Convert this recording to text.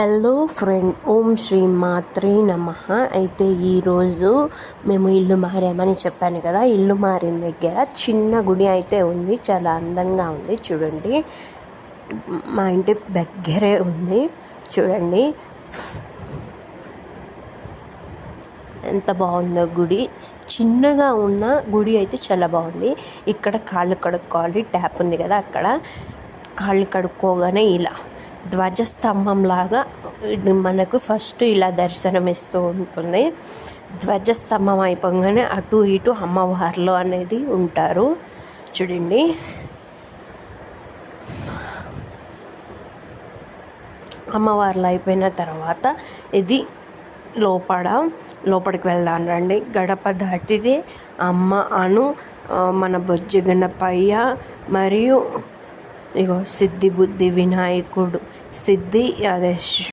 Hello friend ఓం శ్రీ మాత్రే నమ. అయితే ఈరోజు మేము ఇల్లు మారామని చెప్పాను కదా ఇల్లు మారిన దగ్గర చిన్న గుడి అయితే ఉంది చాలా అందంగా ఉంది చూడండి. మా ఇంటి దగ్గరే ఉంది చూడండి. ఎంత బాగుందో గుడి. చిన్నగా ఉన్న గుడి అయితే చాలా బాగుంది. ఇక్కడ కాళ్ళు కడుక్కోవాలి ట్యాప్ ఉంది కదా అక్కడ. కాళ్ళు కడుక్కోగానే ఇలా ధ్వజస్తంభం లాగా మనకు ఫస్ట్ ఇలా దర్శనం ఇస్తూ ఉంటుంది. ధ్వజస్తంభం అయిపోగానే అటు ఇటు అమ్మవార్లు అనేది ఉంటారు. చూడండి. అమ్మవార్లు అయిపోయిన తర్వాత ఇది లోపల లోపలికి వెళ్దాం రండి. గడప దాటితే అమ్మ అను మన బొజ్జి గణపయ్య మరియు ఇగో సిద్ధి బుద్ధి వినాయకుడు. సిద్ధి అదే